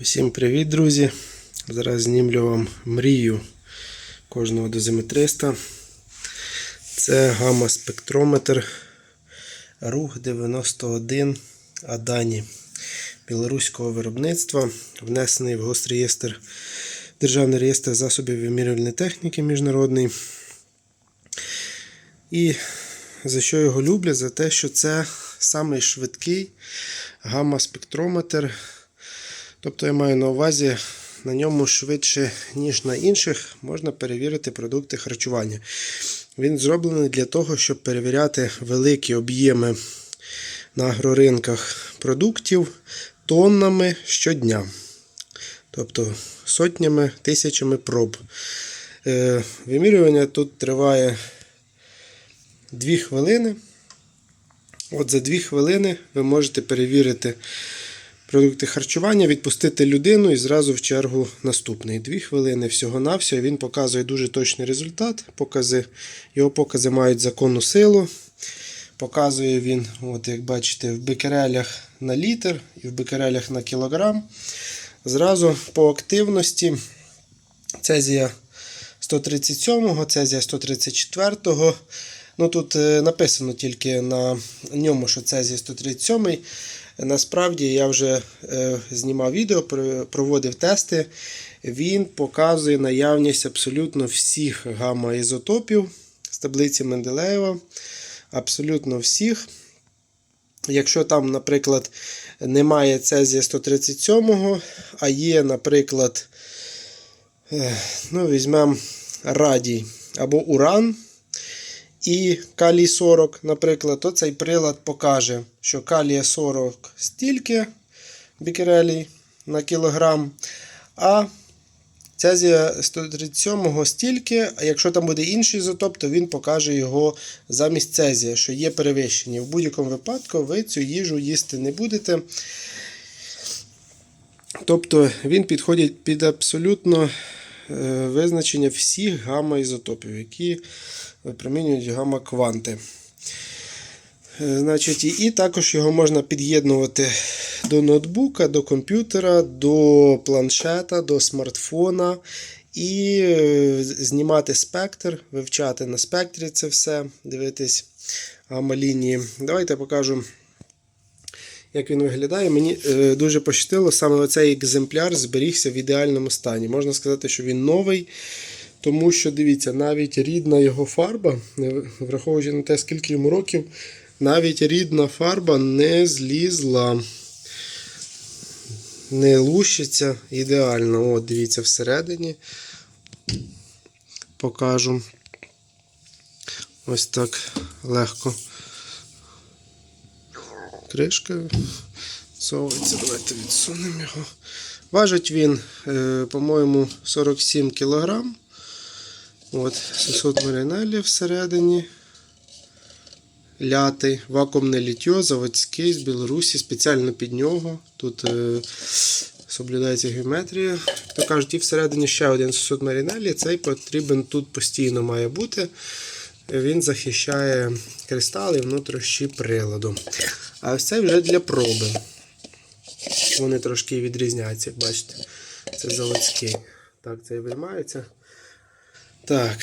Усім привіт, друзі! Зараз знімлю вам мрію кожного дозиметриста. Це гамма-спектрометр Рух 91 Адані білоруського виробництва, внесений в Госреєстр Державний реєстр засобів вимірювальної техніки міжнародний. І за що його люблять? За те, що це самий швидкий гамма-спектрометр. Тобто я маю на увазі, на ньому швидше, ніж на інших, можна перевірити продукти харчування. Він зроблений для того, щоб перевіряти великі об'єми на агроринках продуктів тоннами щодня. Тобто сотнями, тисячами проб. Е, Вимірювання тут триває 2 хвилини. От за 2 хвилини ви можете перевірити продукти харчування, відпустити людину і зразу в чергу наступний. Дві хвилини всього-навсього. Він показує дуже точний результат. Покази, Його покази мають законну силу. Показує він, от як бачите, в бекерелях на літр і в бекерелях на кілограм. Зразу по активності цезія 137, цезія 134. Ну Тут е, написано тільки на ньому, що цезія 137. Насправді я вже е, знімав відео, проводив тести. Він показує наявність абсолютно всіх гамма-ізотопів з таблиці Менделеєва. Абсолютно всіх. Якщо там, наприклад, немає цезія 137, а є, наприклад, е, ну, візьмемо радій або уран і калій 40, наприклад, то цей прилад покаже, що калія 40 стільки бікерелій на кілограм, а цезія 137 стільки, а якщо там буде інший ізотоп, то він покаже його замість цезія, що є перевищення. В будь-якому випадку ви цю їжу їсти не будете. Тобто він підходить під абсолютно визначення всіх гамма-ізотопів, які випромінюють гамма-кванти. Е, Значить, і, також його можна під'єднувати до ноутбука, до комп'ютера, до планшета, до смартфона і е, знімати спектр, вивчати на спектрі це все, дивитись гамма-лінії. Давайте покажу, як він виглядає. Мені е, дуже пощастило, саме оцей екземпляр зберігся в ідеальному стані. Можна сказати, що він новий. Тому що, дивіться, навіть рідна його фарба, враховуючи на те, скільки йому років, навіть рідна фарба не злізла, не лущиться ідеально. От, дивіться, всередині покажу. Ось так легко. Кришка совується. Давайте відсунемо його. Важить він, е, по-моєму, 47 кілограм. От, 600 маринелів всередині. Лятий, вакуумне літьо, заводський з Білорусі, спеціально під нього. Тут е, соблюдається геометрія. Як то кажуть, і всередині ще один 600 маринелі. Цей потрібен тут постійно має бути. Він захищає кристали внутрішні приладу. А ось цей вже для проби. Вони трошки відрізняються, як бачите. Це заводський. Так, цей виймається. Так,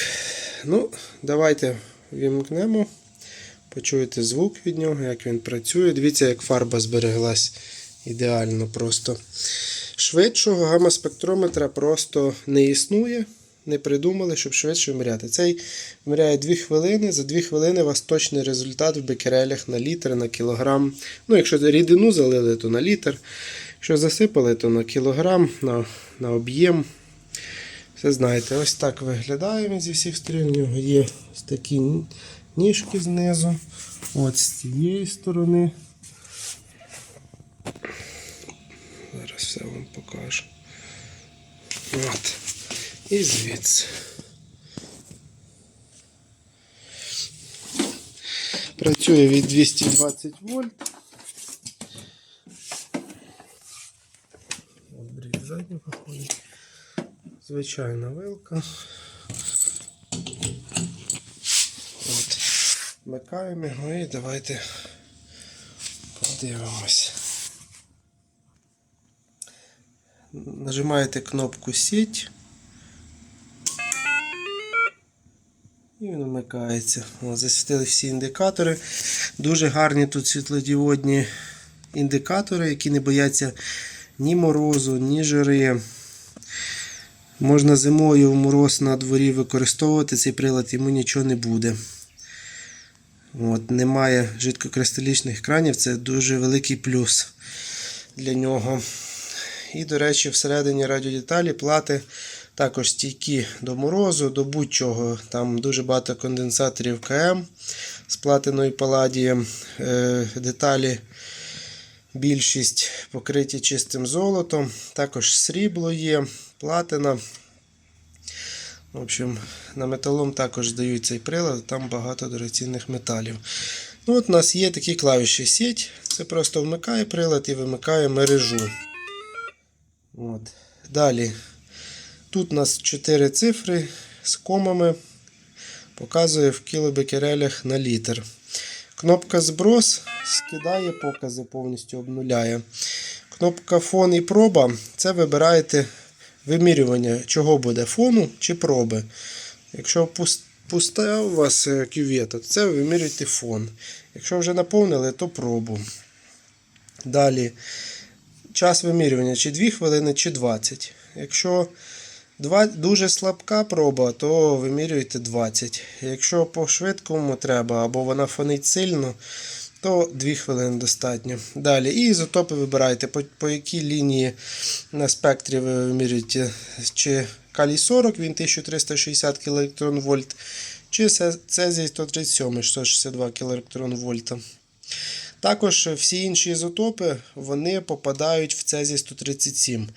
ну, давайте вімкнемо. Почуєте звук від нього, як він працює. Дивіться, як фарба збереглась ідеально просто. Швидшого гамма-спектрометра просто не існує. Не придумали, щоб швидше виміряти. Цей виміряє 2 хвилини. За 2 хвилини у вас точний результат в бекерелях на літр, на кілограм. Ну, якщо рідину залили, то на літр. Якщо засипали, то на кілограм, на, на об'єм. Все знаєте, ось так виглядає він зі всіх сторін. У нього є ось такі ніжки знизу. От з цієї сторони. Зараз все вам покажу. От. І звідси. Працює від 220 вольт. Обріз заднього ходить. Звичайна вилка. От. Вмикаємо його і давайте подивимось. нажимаєте кнопку сіть. І він вмикається. О, засвітили всі індикатори. Дуже гарні тут світлодіодні індикатори, які не бояться ні морозу, ні жари. Можна зимою в мороз на дворі використовувати цей прилад, йому нічого не буде. От, немає жидкокристалічних кранів, це дуже великий плюс для нього. І, до речі, всередині радіодеталі плати також стійкі до морозу, до будь-чого. Там дуже багато конденсаторів КМ з платиною паладієм. Е, деталі більшість покриті чистим золотом. Також срібло є, платина. В общем, на металом також здають цей прилад, там багато дорогоцінних металів. Ну, от У нас є такі клавіші сіть. Це просто вмикає прилад і вимикає мережу. От. Далі. Тут у нас 4 цифри з комами. Показує в кілобекерелях на літр. Кнопка зброс скидає покази, повністю обнуляє. Кнопка фон і проба це вибираєте вимірювання, чого буде фону чи проби. Якщо пуста у вас е, кювета, то це ви вимірюєте фон. Якщо вже наповнили, то пробу. Далі час вимірювання чи 2 хвилини, чи 20. Якщо два, дуже слабка проба, то вимірюєте 20. Якщо по швидкому треба або вона фонить сильно, то 2 хвилини достатньо. Далі. І ізотопи вибираєте, по, по якій лінії на спектрі ви вимірюєте, чи калій 40, він 1360 кВт, чи Це- цезій 137, 162 кВт. Також всі інші ізотопи вони попадають в цезій 137.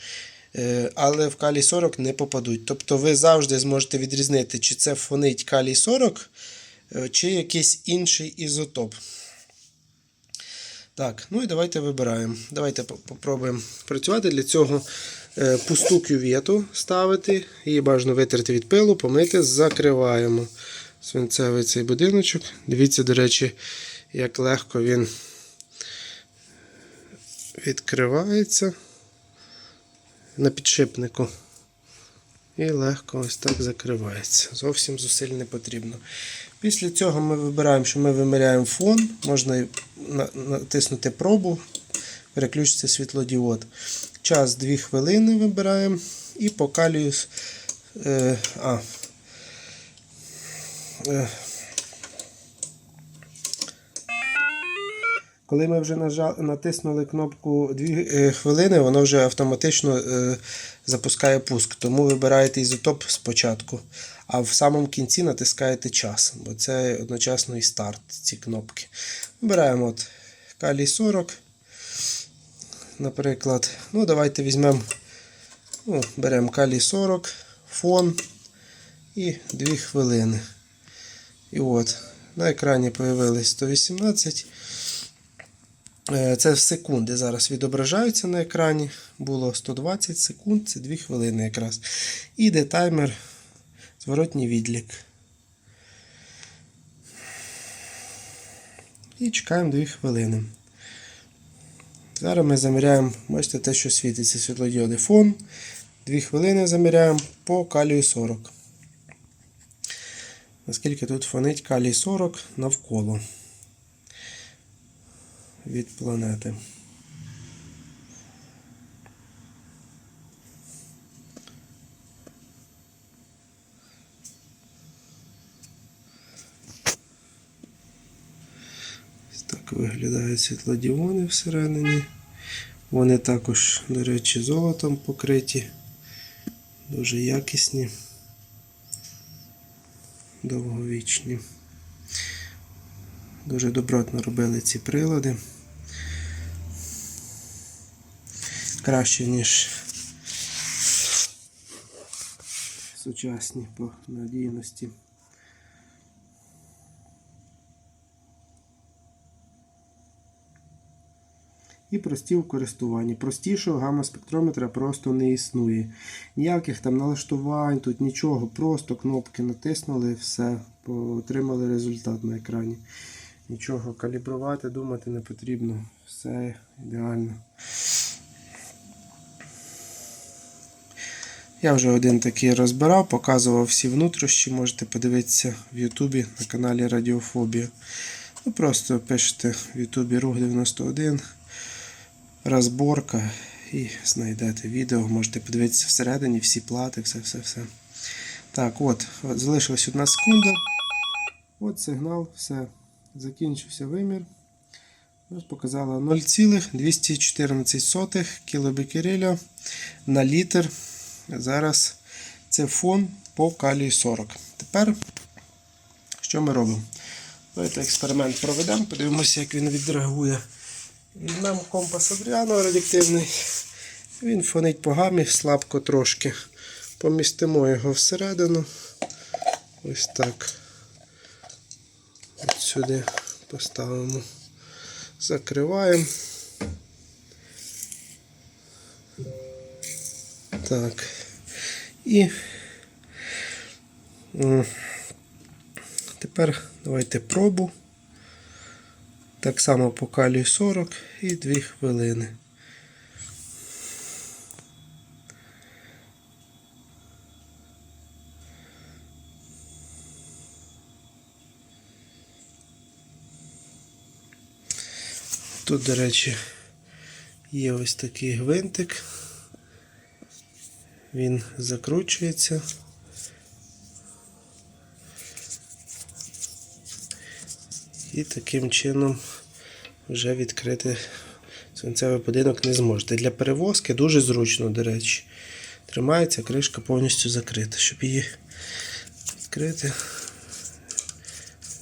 Е, Але в калій 40 не попадуть. Тобто ви завжди зможете відрізнити, чи це фонить калій 40, е, чи якийсь інший ізотоп. Так, ну і давайте вибираємо. Давайте по- попробуємо працювати. Для цього е, пусту кювету ставити, її бажано витерти від пилу, помити, закриваємо свинцевий цей будиночок. Дивіться, до речі, як легко він відкривається на підшипнику. І легко ось так закривається. Зовсім зусиль не потрібно. Після цього ми вибираємо, що ми виміряємо фон. Можна натиснути пробу, переключиться світлодіод. Час 2 хвилини вибираємо і по калію. Е, а, е, Коли ми вже нажа- натиснули кнопку 2 хвилини, воно вже автоматично е, запускає пуск. Тому вибираєте ізотоп спочатку, а в самому кінці натискаєте час, бо це одночасно і старт ці кнопки. Вибираємо от калій 40. Наприклад, ну давайте візьмемо, ну, беремо калій 40, фон і 2 хвилини. І от, на екрані появилось 118. Е, Це в секунди зараз відображаються на екрані. Було 120 секунд, це 2 хвилини якраз. І йде таймер, зворотній відлік. І чекаємо 2 хвилини. Зараз ми заміряємо, бачите, те, що світиться світлодіоди фон. 2 хвилини заміряємо по калію 40. Наскільки тут фонить калій 40 навколо від планети. Ось так виглядають світлодіони всередині. Вони також, до речі, золотом покриті, дуже якісні, довговічні. Дуже добротно робили ці прилади. Краще, ніж сучасні по надійності. І прості в користуванні. Простішого гамма-спектрометра просто не існує. Ніяких там налаштувань, тут нічого, просто кнопки натиснули, все, отримали результат на екрані. Нічого калібрувати, думати не потрібно. Все ідеально. Я вже один такий розбирав, показував всі внутрішні, можете подивитися в Ютубі на каналі Радіофобія. Ну, просто пишете в Ютубі Рух 91, розборка і знайдете відео, можете подивитися всередині, всі плати, все-все-все. Так, от, залишилась одна секунда. От сигнал, все, закінчився вимір. Ось показала 0,214 кілобекереля на літр. Зараз це фон по калію 40. Тепер що ми робимо? Давайте експеримент проведемо, подивимося, як він відреагує. Візьмемо компас Адріано радіоактивний. Він фонить по гамі слабко трошки. Помістимо його всередину. Ось так. От сюди поставимо. Закриваємо. Так. І тепер давайте пробу. Так само по калію 40 і 2 хвилини. Тут, до речі, є ось такий гвинтик. Він закручується. І таким чином вже відкрити свинцевий будинок не зможете. Для перевозки дуже зручно, до речі. Тримається, кришка повністю закрита. Щоб її відкрити,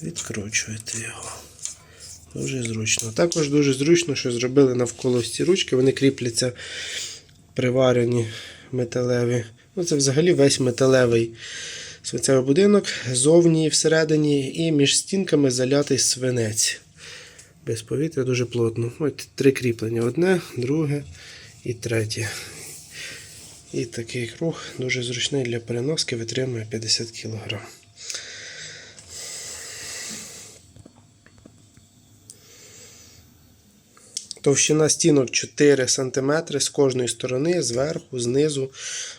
відкручуєте його. Дуже зручно. Також дуже зручно, що зробили навколо ці ручки. Вони кріпляться приварені металеві. Ну, це взагалі весь металевий свинцевий будинок. Зовні і всередині, і між стінками залятий свинець. Без повітря дуже плотно. Ось три кріплення: одне, друге і третє. І такий круг дуже зручний для переноски, витримує 50 кг. Товщина стінок 4 см з кожної сторони, зверху, знизу,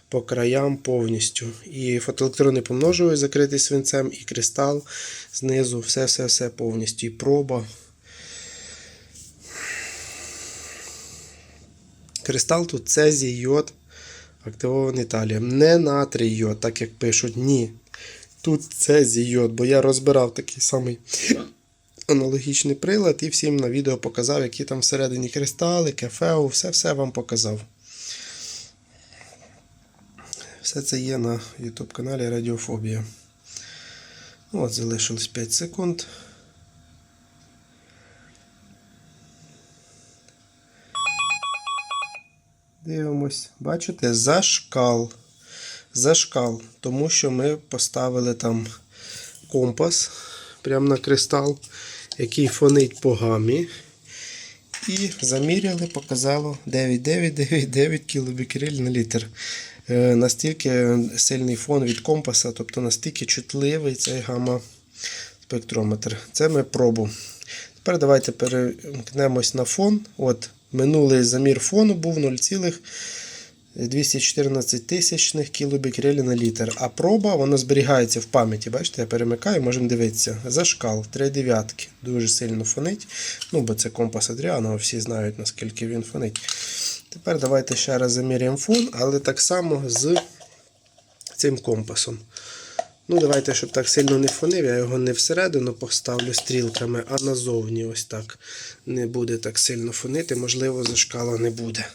по краям повністю. І фотоелектрони помножує закритий свинцем, і кристал знизу, все-все-все повністю. І проба. Кристал тут цезій йод, активований талієм. Не натрій йод, так як пишуть, ні. Тут цезій йод, бо я розбирав такий самий аналогічний прилад і всім на відео показав, які там всередині кристали, кефеу, все-все вам показав. Все це є на YouTube каналі Радіофобія. Ну, От, залишилось 5 секунд. Дивимось, бачите, зашкал. Зашкал, тому що ми поставили там компас прямо на кристал, який фонить по гамі. І заміряли, показало 9,999 кілобікриль на літр. Е, настільки сильний фон від компаса, тобто настільки чутливий цей гамма спектрометр. Це ми пробу. Тепер давайте перемкнемось на фон. От Минулий замір фону був 0,214 тисячних кілобікрелі на літр. А проба вона зберігається в пам'яті. Бачите, я перемикаю, можемо дивитися. Зашкал 3 дев'ятки. Дуже сильно фонить. Ну, бо це компас Адріано, всі знають, наскільки він фонить. Тепер давайте ще раз заміряємо фон, але так само з цим компасом. Ну, давайте, щоб так сильно не фонив, я його не всередину поставлю стрілками, а назовні ось так. Не буде так сильно фонити, можливо, зашкала не буде.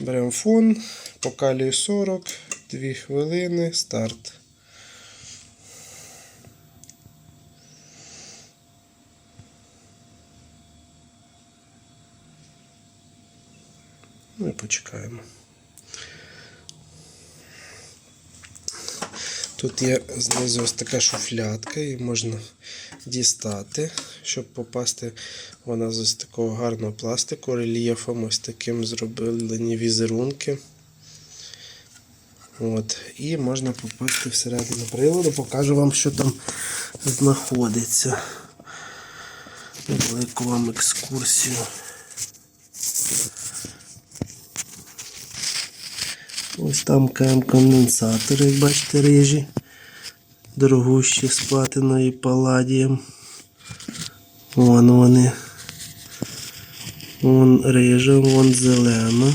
Беремо фон, по калію 40, 2 хвилини, старт. Ну і почекаємо. Тут є знизу ось така шуфлятка, і можна дістати, щоб попасти. Вона з ось такого гарного пластику, рельєфом ось таким зроблені візерунки. От. І можна попасти всередину приладу, покажу вам, що там знаходиться. Велику вам екскурсію. Ось Там КМ конденсатори, як бачите, рижі. Дорогущі з платиною паладієм. Вон вони. Вон рижа, вон зелена.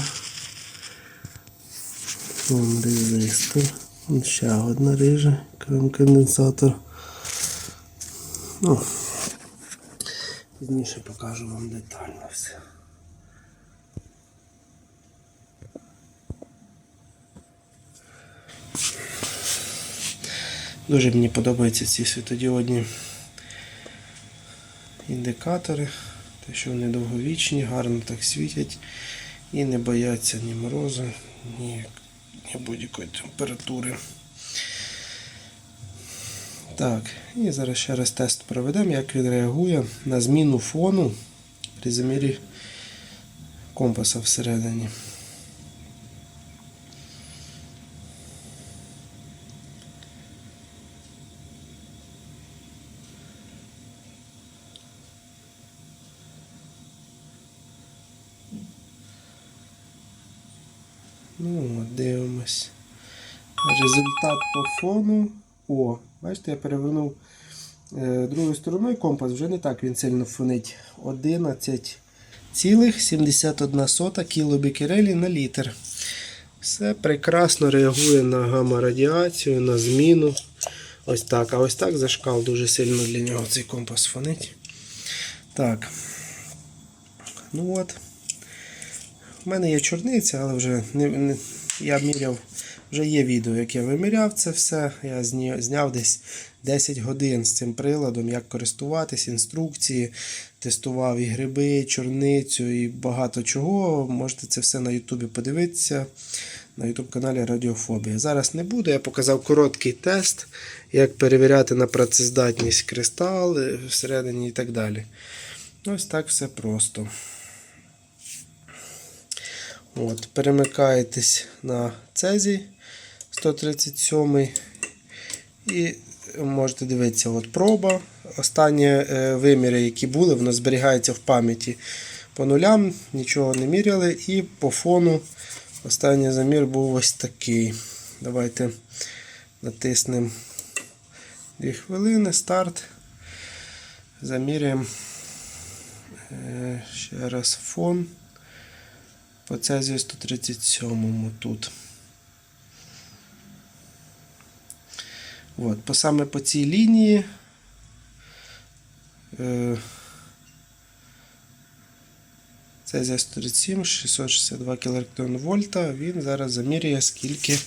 Вон резистор. Вон ще одна рижа, КМ конденсатор. Ну, пізніше покажу вам детально все. Дуже мені подобаються ці світодіодні індикатори, те, що вони довговічні, гарно так світять і не бояться ні морозу, ні, ні будь-якої температури. Так, і зараз ще раз тест проведемо, як він реагує на зміну фону при замірі компаса всередині. Ну, от, дивимось. Результат по фону. О, бачите, я перевернув е, другою стороною компас, вже не так він сильно фонить. 11,71 кілобікерелі на літр. Все прекрасно реагує на гамма-радіацію, на зміну. Ось так. А ось так зашкал дуже сильно для нього цей компас фонить. Так. Ну от. У мене є чорниця, але вже не, не, я міряв, вже є відео, як я виміряв це все. Я зняв десь 10 годин з цим приладом, як користуватись, інструкції, тестував і гриби, і чорницю, і багато чого. Можете це все на Ютубі подивитися. На YouTube каналі Радіофобія. Зараз не буду, я показав короткий тест, як перевіряти на працездатність кристал всередині і так далі. Ось так все просто. От, перемикаєтесь на цезій 137 і можете дивитися, от проба. Останні е, виміри, які були, воно зберігається в пам'яті по нулям, нічого не міряли. І по фону останній замір був ось такий. Давайте натиснемо 2 хвилини, старт. Заміряємо е, ще раз фон. По цезію 137 тут. От, по саме по цій лінії. Е, Цезія 137, 662 кілоелектронн вольта. Він зараз замірює скільки.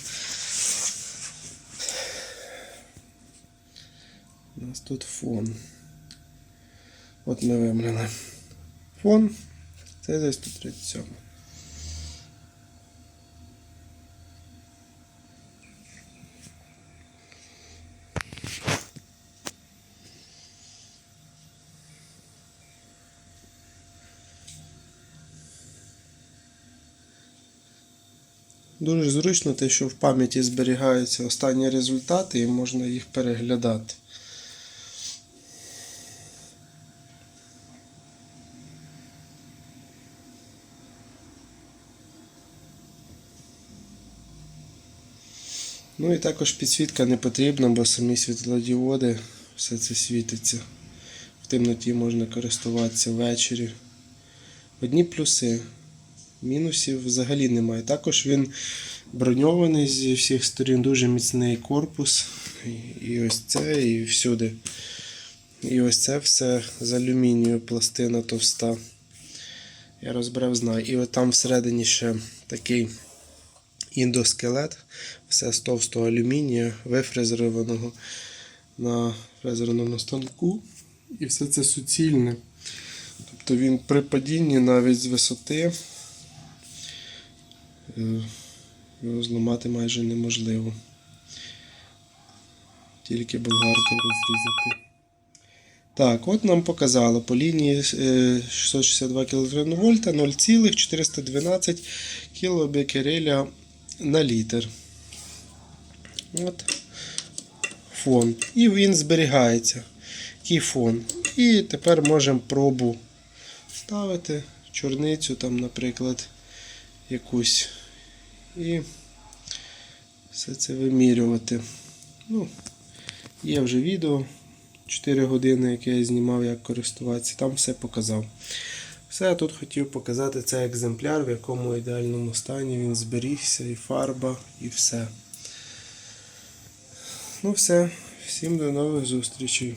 У нас тут фон. От ми вимрали. Фон. Цезія 137. Дуже зручно те, що в пам'яті зберігаються останні результати і можна їх переглядати. Ну і також підсвітка не потрібна, бо самі світлодіоди все це світиться. В темноті можна користуватися ввечері. Одні плюси. Мінусів взагалі немає. Також він броньований зі всіх сторін, дуже міцний корпус. І- ось це, і всюди. І ось це все з алюмінію, пластина товста. Я розбирав, знаю. І от там всередині ще такий індоскелет, все з товстого алюмінія, вифрезерованого на фрезерному станку. І все це суцільне. Тобто він при падінні навіть з висоти зламати майже неможливо. Тільки болгаркою розрізати. Так, от нам показало по лінії е, 662 кілоелектронн вольта 0,412 кілобекереля на літр. От фон. І він зберігається. Який фон. І тепер можемо пробу ставити, чорницю там, наприклад, якусь. І все це вимірювати. Ну, є вже відео 4 години, яке я знімав, як користуватися, там все показав. Все, я тут хотів показати цей екземпляр, в якому ідеальному стані він зберігся, і фарба, і все. Ну все, всім до нових зустрічей.